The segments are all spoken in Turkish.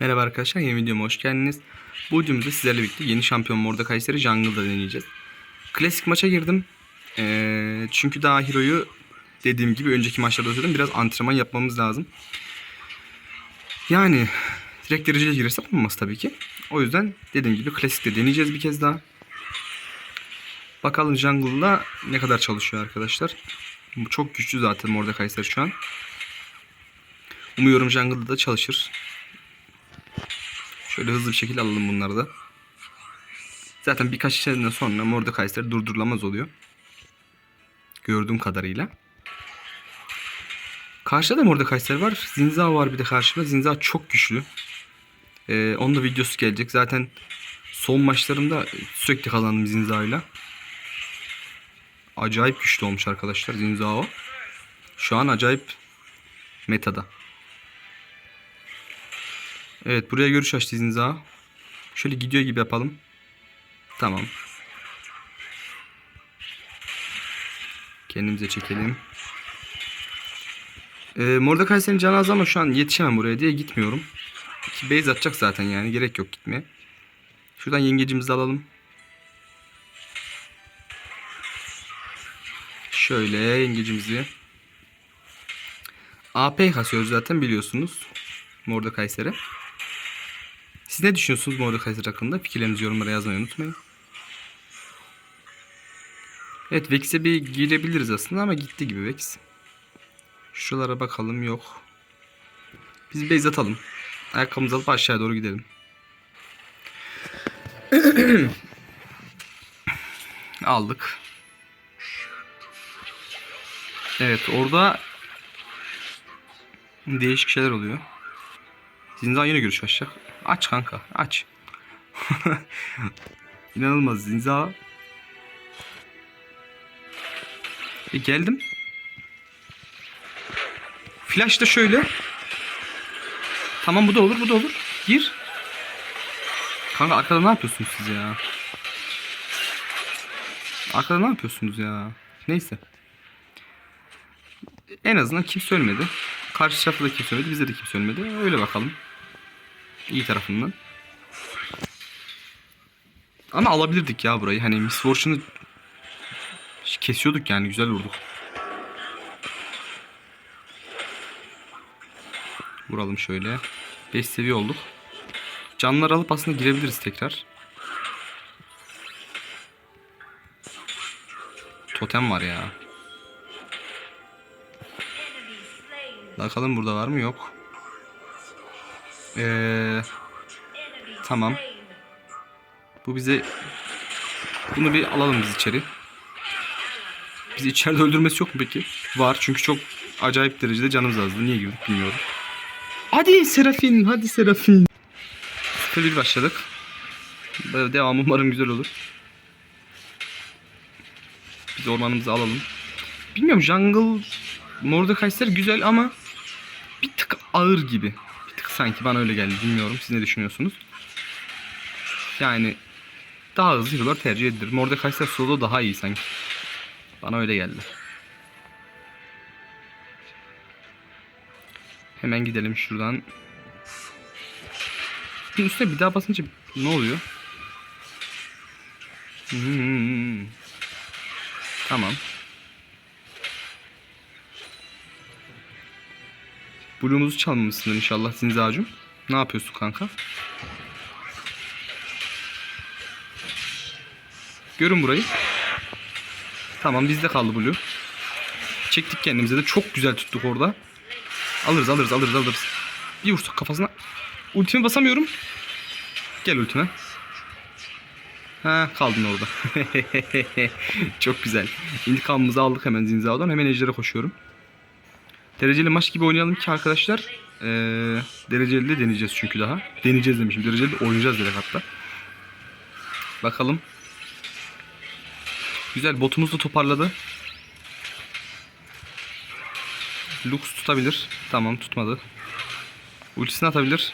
Merhaba arkadaşlar yeni videoma hoş geldiniz. Bu videomuzda sizlerle birlikte yeni şampiyon Mordekaiser'i Jungle'da deneyeceğiz. Klasik maça girdim. Ee, çünkü daha Hero'yu dediğim gibi önceki maçlarda söyledim biraz antrenman yapmamız lazım. Yani direkt dereceli girersem olmaz tabii ki. O yüzden dediğim gibi klasikte deneyeceğiz bir kez daha. Bakalım Jungle'da ne kadar çalışıyor arkadaşlar. Çok güçlü zaten Mordekaiser şu an. Umuyorum Jungle'da da çalışır. Şöyle hızlı bir şekilde alalım bunları da. Zaten birkaç şeyden sonra Mordekaiser durdurulamaz oluyor. Gördüğüm kadarıyla. Karşıda da Mordekaiser var. Zinza var bir de karşıda. Zinza çok güçlü. Ee, onun da videosu gelecek. Zaten son maçlarımda sürekli kazandım Zinza'yla. Acayip güçlü olmuş arkadaşlar Zinzao. Şu an acayip metada. Evet buraya görüş açtı Zinza. Şöyle gidiyor gibi yapalım. Tamam. Kendimize çekelim. Ee, Mordekaiser'in canı az ama şu an yetişemem buraya diye gitmiyorum. Ki base atacak zaten yani gerek yok gitmeye. Şuradan yengecimizi alalım. Şöyle yengecimizi. AP kasıyoruz zaten biliyorsunuz. Mordekaiser'e. Siz ne düşünüyorsunuz Mordekaiser hakkında? Fikirlerinizi yorumlara yazmayı unutmayın. Evet Vex'e bir girebiliriz aslında ama gitti gibi Vex. Şuralara bakalım yok. Biz base atalım. Ayakkabımızı alıp aşağıya doğru gidelim. Aldık. Evet orada değişik şeyler oluyor. Zinza yine görüş açacak. Aç kanka aç. İnanılmaz Zinza. E geldim. Flash da şöyle. Tamam bu da olur bu da olur. Gir. Kanka arkada ne yapıyorsunuz siz ya? Arkada ne yapıyorsunuz ya? Neyse. En azından kimse ölmedi. Karşı tarafta da kimse ölmedi. Bizde de kimse ölmedi. Öyle bakalım. İyi tarafından. Ama alabilirdik ya burayı. Hani Miss kesiyorduk yani. Güzel vurduk. Vuralım şöyle. 5 seviye olduk. Canlar alıp aslında girebiliriz tekrar. Totem var ya. Bakalım burada var mı? Yok. Ee, tamam. Bu bize bunu bir alalım biz içeri. Bizi içeride öldürmesi yok mu peki? Var çünkü çok acayip derecede canımız azdı. Niye gibi bilmiyorum. Hadi Serafin, hadi Serafin. Sıfır başladık. Devam umarım güzel olur. Biz ormanımızı alalım. Bilmiyorum jungle Mordekaiser güzel ama bir tık ağır gibi. Sanki bana öyle geldi. Bilmiyorum siz ne düşünüyorsunuz? Yani daha hızlı hero'lar tercih edilir. Mordekaiser solo daha iyi sanki. Bana öyle geldi. Hemen gidelim şuradan. Bir üstüne bir daha basınca ne oluyor? Hmm. Tamam. Blue'umuzu çalmamışsındır inşallah Zinzacım. Ne yapıyorsun kanka? Görün burayı. Tamam bizde kaldı Blue. Çektik kendimize de çok güzel tuttuk orada. Alırız alırız alırız alırız. Bir vursak kafasına. Ultimi basamıyorum. Gel ultime. Ha kaldın orada. çok güzel. İntikamımızı aldık hemen Zinza'dan. Hemen Ejder'e koşuyorum. Dereceli maç gibi oynayalım ki arkadaşlar. Ee, dereceli de deneyeceğiz çünkü daha. Deneyeceğiz demişim. Dereceli de oynayacağız direkt hatta. Bakalım. Güzel botumuz da toparladı. Lux tutabilir. Tamam tutmadı. Ultisini atabilir.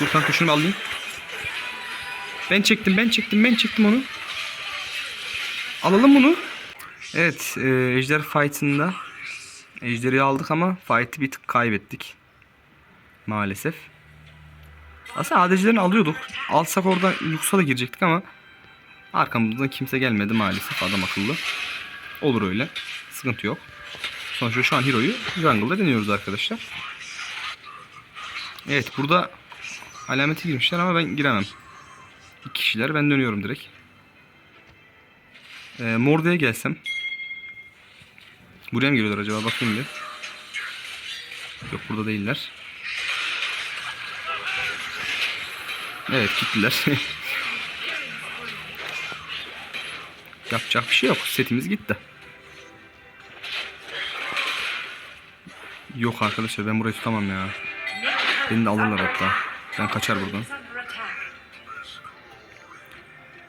Dur kanka şunu bir alayım. Ben çektim ben çektim ben çektim onu. Alalım bunu. Evet e, Ejder fight'ında Ejder'i aldık ama fight'ı bir tık kaybettik. Maalesef. Aslında ADC'lerini alıyorduk. Alsak orada Lux'a da girecektik ama arkamızdan kimse gelmedi maalesef adam akıllı. Olur öyle. Sıkıntı yok. Sonuçta şu an Hero'yu jungle'da deniyoruz arkadaşlar. Evet burada alameti girmişler ama ben giremem. İki kişiler ben dönüyorum direkt. Ee, Morde'ye gelsem. Buraya mı geliyorlar acaba bakayım bir. Yok burada değiller. Evet gittiler. Yapacak bir şey yok. Setimiz gitti. Yok arkadaşlar ben burayı tutamam ya. Beni de alırlar hatta. Ben kaçar buradan.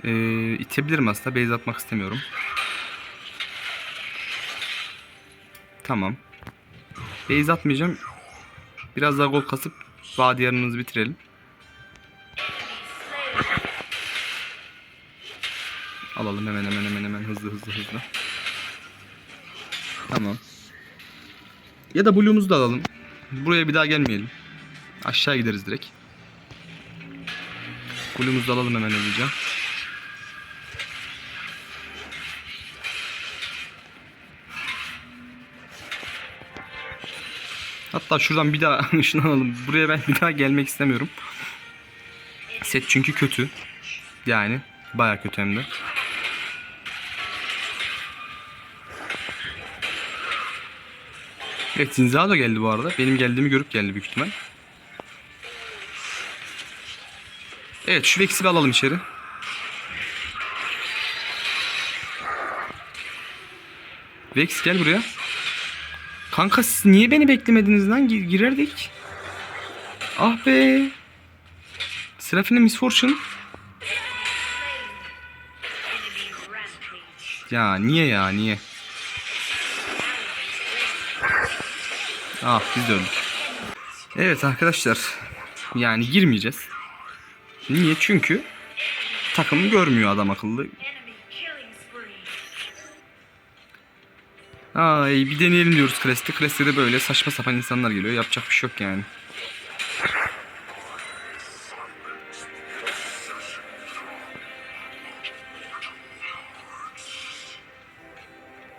Ee, itebilirim aslında. Base atmak istemiyorum. Tamam. Base atmayacağım. Biraz daha gol kasıp vadi yarınımızı bitirelim. Alalım hemen hemen hemen hemen hızlı hızlı hızlı. Tamam. Ya da Blue'umuzu da alalım. Buraya bir daha gelmeyelim. Aşağı gideriz direkt. Blue'umuzu da alalım hemen hızlıca. Hatta şuradan bir daha ışınlanalım. Buraya ben bir daha gelmek istemiyorum. Set çünkü kötü. Yani baya kötü hem de. Evet Zinzao da geldi bu arada. Benim geldiğimi görüp geldi büyük ihtimal. Evet şu Vex'i alalım içeri. Vex gel buraya. Kanka siz niye beni beklemediniz lan? Gir- girerdik. Ah be. Seraphine Miss. Ya niye ya niye? Ah biz de öldük. Evet arkadaşlar. Yani girmeyeceğiz. Niye? Çünkü takım görmüyor adam akıllı. Ay bir deneyelim diyoruz Crest'te. Crest'te de böyle saçma sapan insanlar geliyor. Yapacak bir şey yok yani.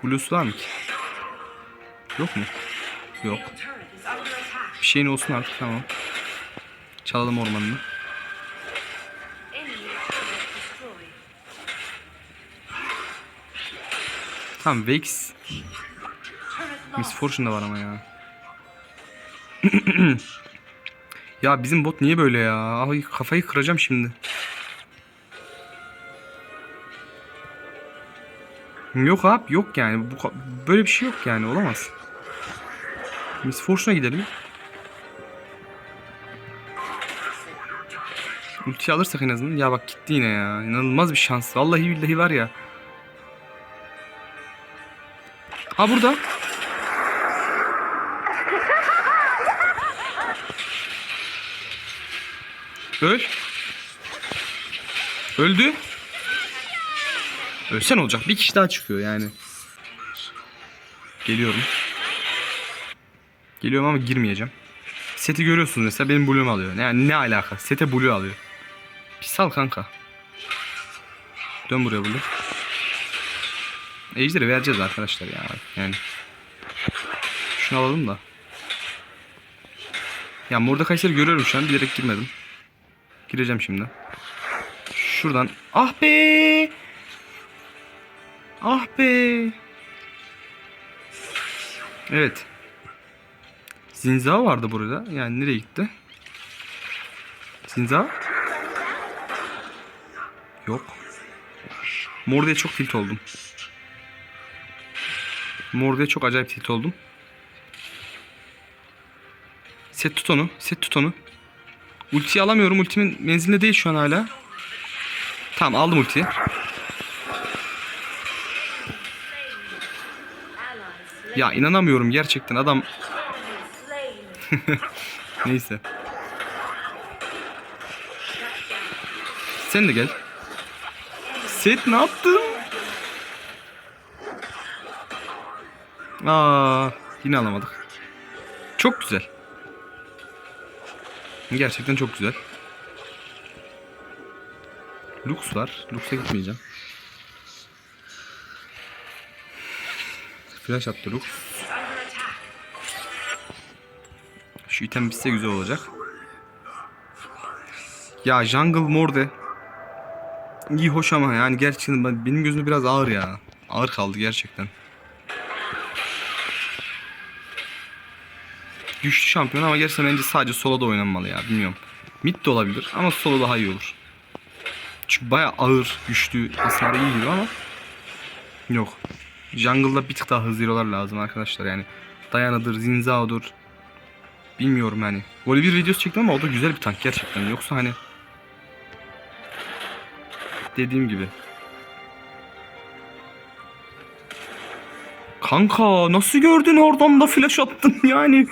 Blues var mı ki? Yok mu? Yok. Bir şeyin olsun artık tamam. Çalalım ormanını. Tamam Vex. Miss Fortune da var ama ya. ya bizim bot niye böyle ya? Ay kafayı kıracağım şimdi. Yok abi yok yani. Bu, böyle bir şey yok yani olamaz. Miss Fortune'a gidelim. Ulti alırsak en azından. Ya bak gitti yine ya. İnanılmaz bir şans. Vallahi billahi var ya. Ha burada. Öl. Öldü. Ölsen olacak. Bir kişi daha çıkıyor yani. Geliyorum. Geliyorum ama girmeyeceğim. Seti görüyorsunuz mesela benim Blue'um alıyor. Yani ne alaka? Sete Blue alıyor. Bir sal kanka. Dön buraya Blue. Ejder'i vereceğiz arkadaşlar ya. Yani. Şunu alalım da. Ya Mordekaiser'i görüyorum şu an. Bilerek girmedim. Gireceğim şimdi. Şuradan. Ah be! Ah be! Evet. Zinza vardı burada. Yani nereye gitti? Zinza? Yok. Morde'ye çok tilt oldum. Morde'ye çok acayip tilt oldum. Set tut onu. Set tut onu. Ultiyi alamıyorum. Ultimin menzilinde değil şu an hala. Tamam aldım ultiyi. Ya inanamıyorum gerçekten adam. Neyse. Sen de gel. Set ne yaptın? Aa, yine alamadık. Çok güzel. Gerçekten çok güzel. Lux var. Lux'a gitmeyeceğim. Flash attı Lux. Şu item bitse güzel olacak. Ya Jungle Morde iyi hoş ama yani gerçekten ben- benim gözümde biraz ağır ya. Ağır kaldı gerçekten. Güçlü şampiyon ama gerçekten bence sadece solo'da oynanmalı ya bilmiyorum. Mid de olabilir ama solo daha iyi olur. Çünkü baya ağır, güçlü, hasarı iyi gibi ama yok. Jungle'da bir tık daha hızlı hero'lar lazım arkadaşlar yani. Dayana'dır, Zinzao'dur. Bilmiyorum yani. Böyle bir videosu çektim ama o da güzel bir tank gerçekten. Yoksa hani dediğim gibi. Kanka nasıl gördün oradan da flash attın yani.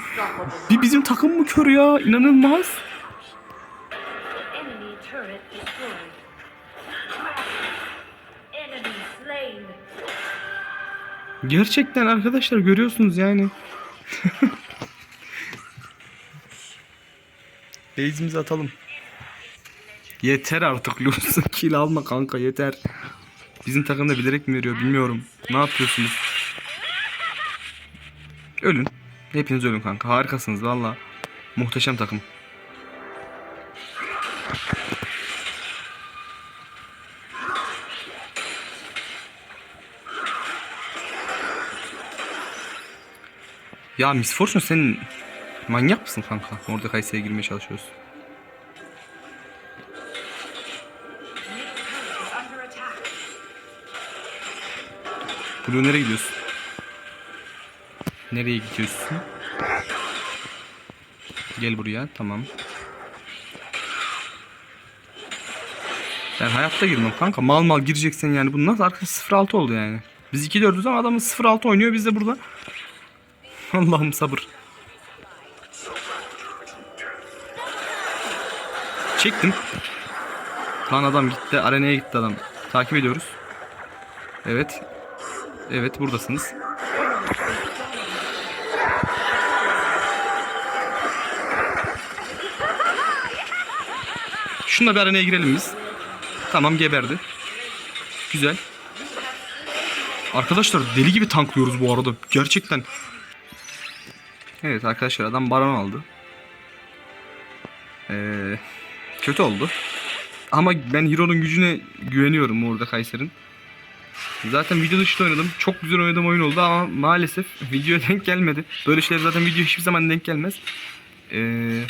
Bir bizim takım mı kör ya? İnanılmaz. Gerçekten arkadaşlar görüyorsunuz yani. Base'imizi atalım. Yeter artık Lucy. Kill alma kanka yeter. Bizim takımda bilerek mi veriyor bilmiyorum. Ne yapıyorsunuz? Ölün. Hepiniz ölün kanka. Harikasınız valla. Muhteşem takım. Ya Miss Fortune sen manyak mısın kanka? Mordekaiser'e girmeye çalışıyorsun. Blue nereye gidiyorsun? Nereye gidiyorsun? Gel buraya tamam. Ben hayatta girmem kanka. Mal mal gireceksin yani. Bu nasıl arkası 0-6 oldu yani. Biz 2-4'üz ama adamın 0-6 oynuyor. Biz de burada. Allah'ım sabır. Çektim. Lan adam gitti. Arenaya gitti adam. Takip ediyoruz. Evet. Evet buradasınız. Şununla bir arenaya girelim biz. Tamam geberdi. Güzel. Arkadaşlar deli gibi tanklıyoruz bu arada. Gerçekten. Evet arkadaşlar adam baron aldı. Ee, kötü oldu. Ama ben Hero'nun gücüne güveniyorum orada Kayser'in. Zaten video dışında oynadım. Çok güzel oynadığım oyun oldu ama maalesef videoya denk gelmedi. Böyle şeyler zaten video hiçbir zaman denk gelmez. Ee,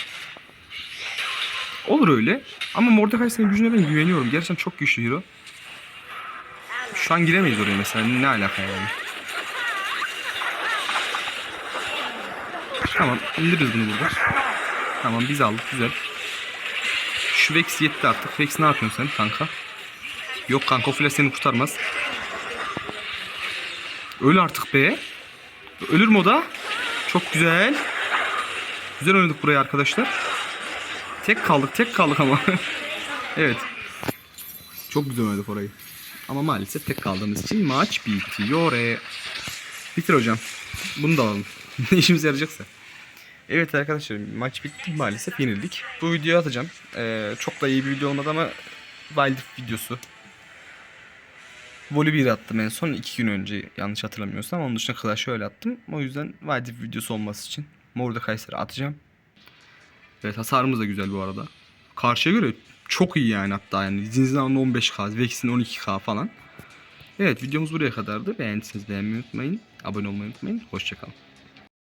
olur öyle. Ama Mordekaiser'in gücüne ben güveniyorum. Gerçekten çok güçlü hero. Şu an giremeyiz oraya mesela. Ne alaka yani? Tamam indiririz bunu burada. Tamam biz aldık güzel. Şu Vex yetti artık. Vex ne yapıyorsun sen kanka? Yok kanka o flash seni kurtarmaz. Öl artık be. Ölür mü o da? Çok güzel. Güzel oynadık burayı arkadaşlar. Tek kaldık tek kaldık ama. evet. Çok güzel oynadık orayı. Ama maalesef tek kaldığımız için maç bitiyor. E. Bitir hocam. Bunu da alalım. ne işimize yarayacaksa. Evet arkadaşlar maç bitti maalesef yenildik. Bu videoyu atacağım. Ee, çok da iyi bir video olmadı ama Wild videosu. Voli 1 attım en son 2 gün önce yanlış hatırlamıyorsam. Onun dışında kadar şöyle attım. O yüzden Wild videosu olması için Mordekaiser'ı atacağım. Evet hasarımız da güzel bu arada. Karşıya göre çok iyi yani hatta yani. Zinzan'ın 15k, Vex'in 12k falan. Evet videomuz buraya kadardı. Beğendiyseniz beğenmeyi unutmayın. Abone olmayı unutmayın. Hoşçakalın.